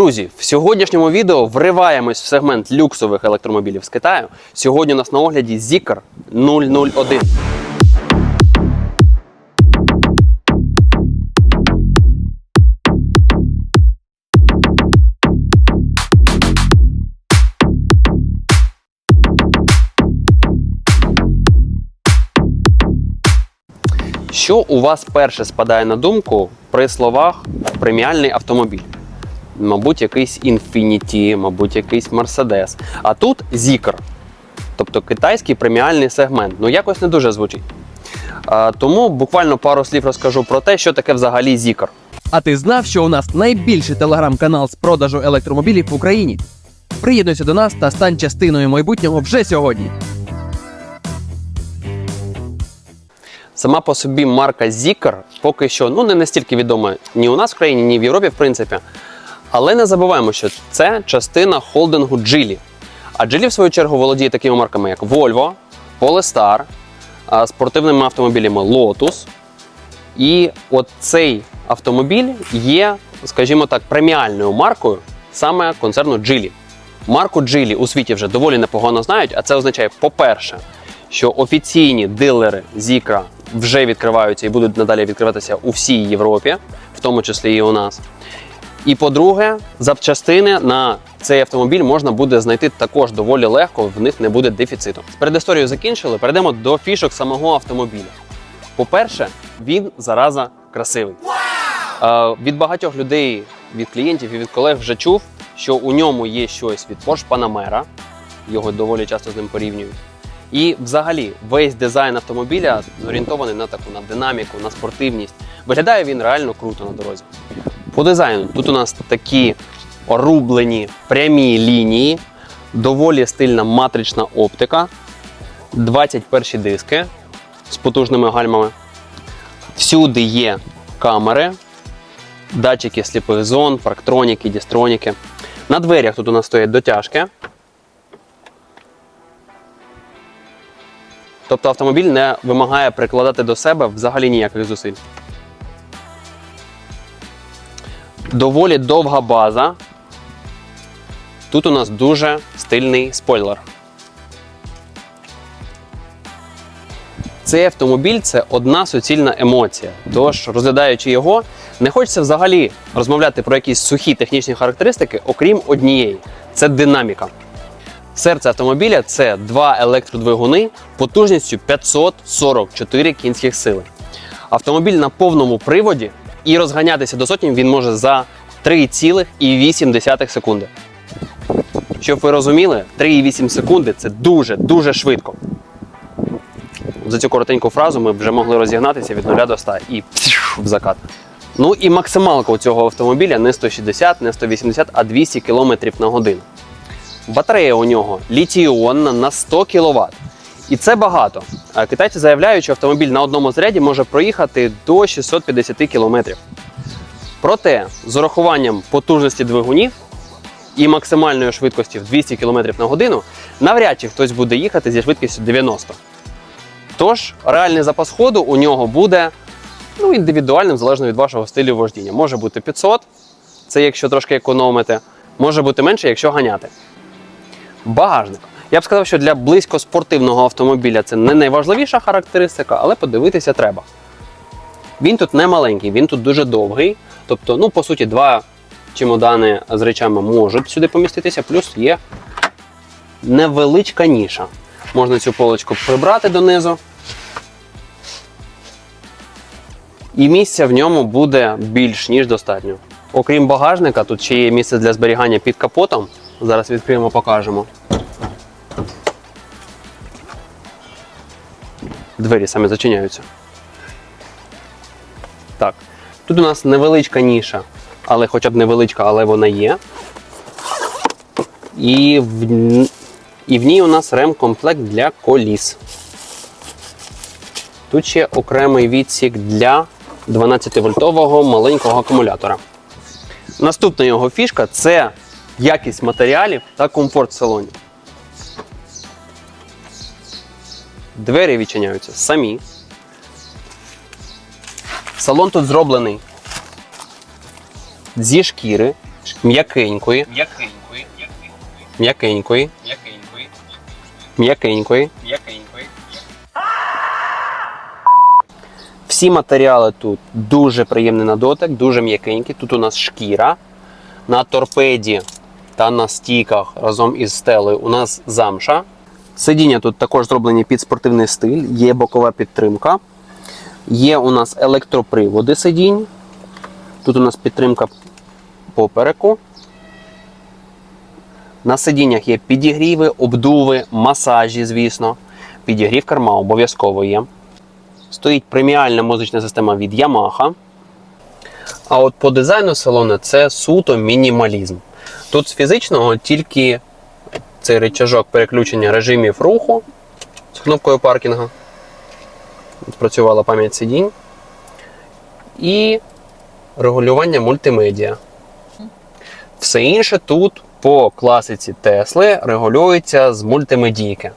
Друзі, в сьогоднішньому відео вриваємось в сегмент люксових електромобілів з Китаю. Сьогодні у нас на огляді Zikr 001. Що у вас перше спадає на думку при словах преміальний автомобіль? Мабуть, якийсь Infiniti, мабуть, якийсь Mercedes. А тут Zikr, тобто китайський преміальний сегмент. Ну, якось не дуже звучить. А, тому буквально пару слів розкажу про те, що таке взагалі Zikr. А ти знав, що у нас найбільший телеграм-канал з продажу електромобілів в Україні? Приєднуйся до нас та стань частиною майбутнього вже сьогодні. Сама по собі марка Zikr поки що ну, не настільки відома ні у нас в країні, ні в Європі, в принципі. Але не забуваємо, що це частина холдингу Geely. А Geely, в свою чергу, володіє такими марками, як Volvo, Polestar, спортивними автомобілями Lotus. І от цей автомобіль є, скажімо так, преміальною маркою саме концерну Geely. Марку Geely у світі вже доволі непогано знають, а це означає, по-перше, що офіційні дилери Zikra вже відкриваються і будуть надалі відкриватися у всій Європі, в тому числі і у нас. І по-друге, запчастини на цей автомобіль можна буде знайти також доволі легко, в них не буде дефіциту. З передісторією закінчили, перейдемо до фішок самого автомобіля. По-перше, він зараза красивий. Е, від багатьох людей, від клієнтів і від колег вже чув, що у ньому є щось від Porsche Panamera, його доволі часто з ним порівнюють. І взагалі весь дизайн автомобіля зорієнтований на таку на динаміку, на спортивність. Виглядає він реально круто на дорозі. По дизайну тут у нас такі рублені прямі лінії, доволі стильна матрична оптика, 21 диски з потужними гальмами. Всюди є камери, датчики сліпих зон, парктроніки, дістроніки. На дверях тут у нас стоять дотяжки. Тобто автомобіль не вимагає прикладати до себе взагалі ніяких зусиль. Доволі довга база. Тут у нас дуже стильний спойлер. Цей автомобіль це одна суцільна емоція. Тож, розглядаючи його, не хочеться взагалі розмовляти про якісь сухі технічні характеристики, окрім однієї це динаміка. Серце автомобіля це два електродвигуни потужністю 544 кінських сили. Автомобіль на повному приводі і розганятися до сотні він може за 3,8 секунди. Щоб ви розуміли, 3,8 секунди це дуже-дуже швидко. За цю коротеньку фразу ми вже могли розігнатися від 0 до 100 і в закат. Ну і максималка у цього автомобіля не 160, не 180, а 200 км на годину. Батарея у нього літій-іонна на 100 кВт. І це багато. Китайці заявляють, що автомобіль на одному заряді може проїхати до 650 км. Проте, з урахуванням потужності двигунів і максимальної швидкості в 200 км на годину, навряд чи хтось буде їхати зі швидкістю 90. Тож, реальний запас ходу у нього буде ну, індивідуальним, залежно від вашого стилю вождіння. Може бути 500, це якщо трошки економити, може бути менше, якщо ганяти. Багажник. Я б сказав, що для близько спортивного автомобіля це не найважливіша характеристика, але подивитися треба. Він тут не маленький, він тут дуже довгий. Тобто, ну, по суті, два чемодани з речами можуть сюди поміститися, плюс є невеличка ніша. Можна цю полочку прибрати донизу. І місця в ньому буде більш ніж достатньо. Окрім багажника, тут ще є місце для зберігання під капотом. Зараз відкриємо, покажемо. Двері самі зачиняються. Так. Тут у нас невеличка ніша, але хоча б невеличка, але вона є. І в, і в ній у нас ремкомплект для коліс. Тут ще окремий відсік для 12-вольтового маленького акумулятора. Наступна його фішка це якість матеріалів та комфорт в салоні. Двері відчиняються самі. Салон тут зроблений зі шкіри. м'якенької, м'якенької, м'якенької. М'якенької. М'якенької. Всі матеріали тут дуже приємний на дотик, дуже м'якенькі. Тут у нас шкіра. На торпеді та на стійках разом із стелею у нас замша. Сидіння тут також зроблені під спортивний стиль, є бокова підтримка. Є у нас електроприводи сидінь. Тут у нас підтримка попереку. На сидіннях є підігріви, обдуви, масажі, звісно. Підігрів керма обов'язково є. Стоїть преміальна музична система від Yamaha. А от по дизайну салону це суто мінімалізм. Тут з фізичного тільки цей рычажок переключення режимів руху з кнопкою паркінгу. Працювала пам'ять сидінь. І регулювання мультимедіа. Все інше тут по класиці Тесли регулюється з мультимедійки.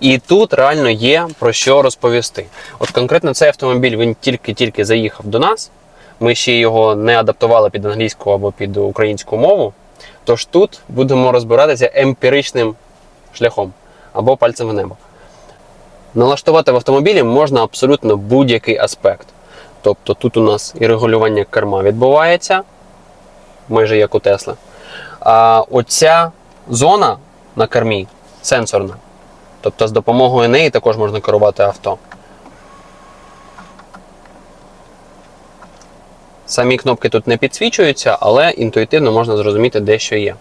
І тут реально є про що розповісти. От конкретно цей автомобіль він тільки-тільки заїхав до нас. Ми ще його не адаптували під англійську або під українську мову. Тож тут будемо розбиратися емпіричним шляхом або пальцем в небо. Налаштувати в автомобілі можна абсолютно будь-який аспект. Тобто тут у нас і регулювання керма відбувається, майже як у Тесли. А оця зона на кермі сенсорна. Тобто з допомогою неї також можна керувати авто. Самі кнопки тут не підсвічуються, але інтуїтивно можна зрозуміти, де що є.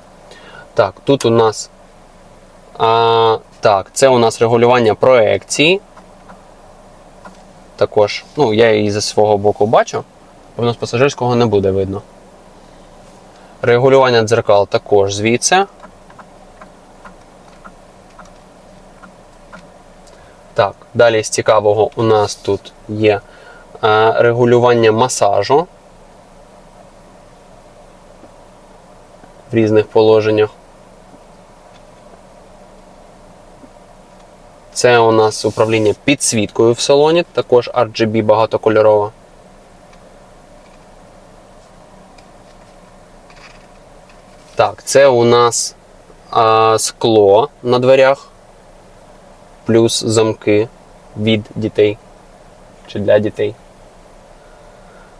Так, тут у нас. А, так, це у нас регулювання проекції. Також, ну, я її зі свого боку бачу, воно з пасажирського не буде видно. Регулювання дзеркал також звідси. Так, далі з цікавого у нас тут є е, регулювання масажу в різних положеннях. Це у нас управління підсвіткою в салоні, також RGB багатокольорова. Так, це у нас а, скло на дверях, плюс замки від дітей чи для дітей.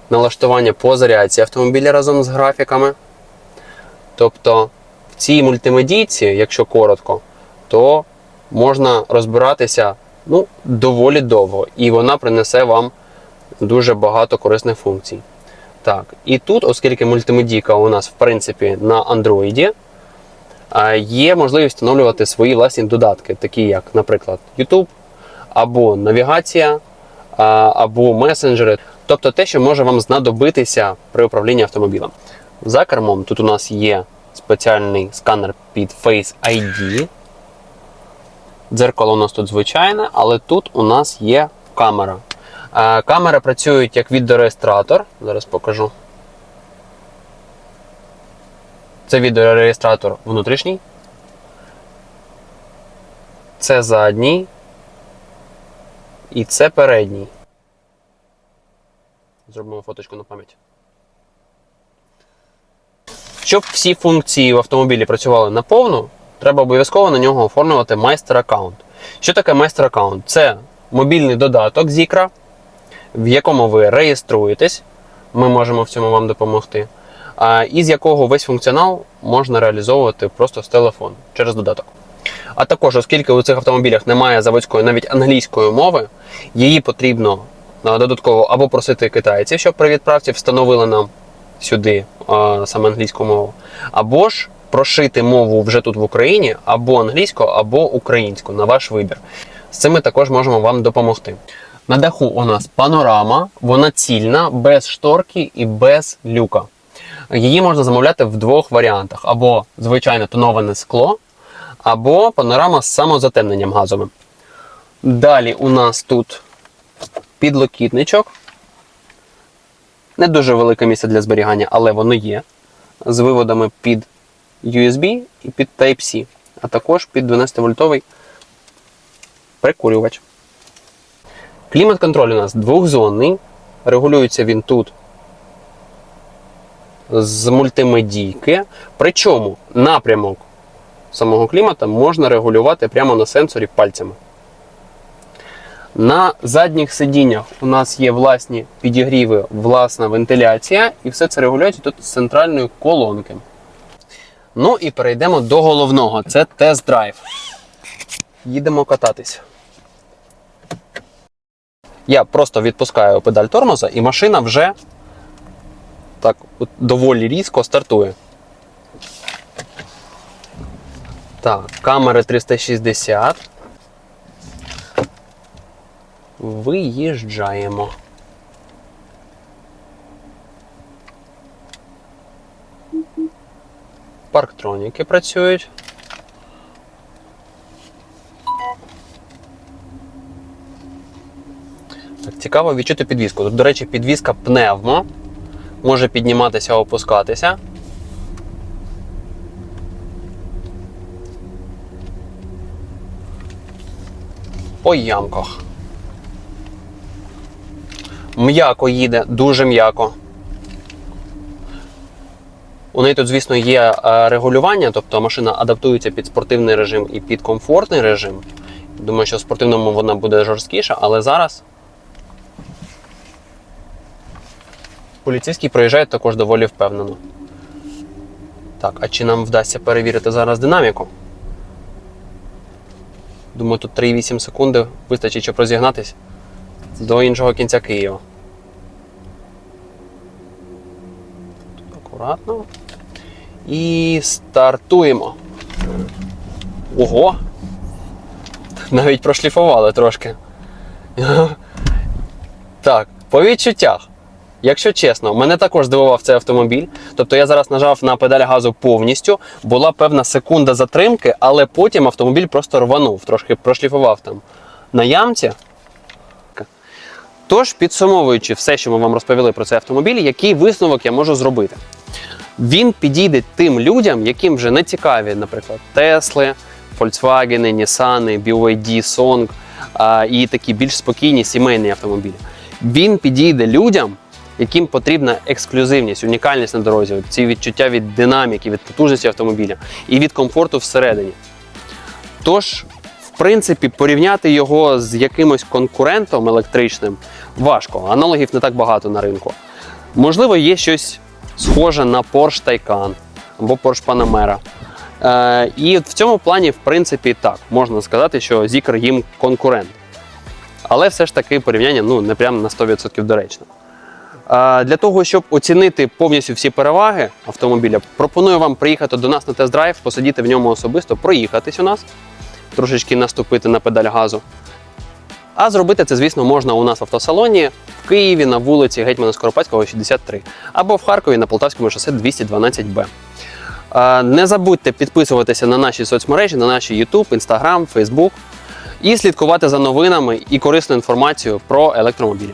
Налаштування по зарядці автомобіля разом з графіками. Тобто в цій мультимедійці, якщо коротко, то можна розбиратися ну, доволі довго, і вона принесе вам дуже багато корисних функцій. Так, і тут, оскільки мультимедійка у нас, в принципі, на Android, є можливість встановлювати свої власні додатки, такі як, наприклад, YouTube, або навігація, або месенджери, тобто те, що може вам знадобитися при управлінні автомобілем. За кермом тут у нас є спеціальний сканер під Face ID. Дзеркало у нас тут звичайне, але тут у нас є камера. Е, Камери працюють як відеореєстратор. Зараз покажу. Це відеореєстратор внутрішній. Це задній. І це передній. Зробимо фоточку на пам'ять. Щоб всі функції в автомобілі працювали наповну, треба обов'язково на нього оформлювати майстер аккаунт. Що таке майстер аккаунт? Це мобільний додаток з Ікра, в якому ви реєструєтесь, ми можемо в цьому вам допомогти, і з якого весь функціонал можна реалізовувати просто з телефону через додаток. А також, оскільки у цих автомобілях немає заводської, навіть англійської мови, її потрібно додатково або просити китайців, щоб при відправці встановили нам сюди саме англійську мову, або ж прошити мову вже тут в Україні, або англійську, або українську на ваш вибір. З цим ми також можемо вам допомогти. На даху у нас панорама, вона цільна, без шторки і без люка. Її можна замовляти в двох варіантах: або звичайне тоноване скло, або панорама з самозатемненням газовим. Далі у нас тут підлокітничок. Не дуже велике місце для зберігання, але воно є. З виводами під USB і під Type-C, а також під 12-вольтовий прикурювач. Клімат-контроль у нас двохзонний. Регулюється він тут з мультимедійки. Причому напрямок самого клімата можна регулювати прямо на сенсорі пальцями. На задніх сидіннях у нас є власні підігріви, власна вентиляція, і все це регулюється тут з центральної колонки. Ну і перейдемо до головного: це тест-драйв. Їдемо кататися. Я просто відпускаю педаль тормоза, і машина вже так от доволі різко стартує. Так, камери 360. Виїжджаємо. Парктроніки працюють. Так, цікаво відчути підвіску. Тут, до речі, підвіска пневмо. Може підніматися, опускатися. По ямках. М'яко їде, дуже м'яко. У неї тут, звісно, є е, регулювання, тобто машина адаптується під спортивний режим і під комфортний режим. Думаю, що в спортивному вона буде жорсткіша, але зараз поліцейський проїжджає також доволі впевнено. Так, а чи нам вдасться перевірити зараз динаміку? Думаю, тут 3,8 секунди вистачить, щоб розігнатись до іншого кінця Києва. Акуратно. І стартуємо. Ого! Навіть прошліфували трошки. Так, по відчуттях. Якщо чесно, мене також здивував цей автомобіль. Тобто я зараз нажав на педаль газу повністю, була певна секунда затримки, але потім автомобіль просто рванув, трошки прошліфував там на ямці. Тож, підсумовуючи все, що ми вам розповіли про цей автомобіль, який висновок я можу зробити? Він підійде тим людям, яким вже не цікаві, наприклад, Тесли, Volkswagen, Nissan, BYD, Song а, і такі більш спокійні сімейні автомобілі. Він підійде людям, яким потрібна ексклюзивність, унікальність на дорозі, ці відчуття від динаміки, від потужності автомобіля і від комфорту всередині. Тож, в принципі, порівняти його з якимось конкурентом електричним важко. Аналогів не так багато на ринку. Можливо, є щось схоже на Porsche Taycan або Porsche Panamera. Е, і в цьому плані, в принципі, так, можна сказати, що Zikr їм конкурент. Але все ж таки порівняння ну, не прямо на 100% доречно. Е, Для того, щоб оцінити повністю всі переваги автомобіля, пропоную вам приїхати до нас на тест-драйв, посидіти в ньому особисто, проїхатись у нас, трошечки наступити на педаль газу. А зробити це, звісно, можна у нас в автосалоні в Києві на вулиці Гетьмана Скоропадського, 63, або в Харкові на Полтавському шосе 212Б. Е, Не забудьте підписуватися на наші соцмережі, на наші YouTube, Instagram, Facebook і слідкувати за новинами і корисною інформацією про електромобілі.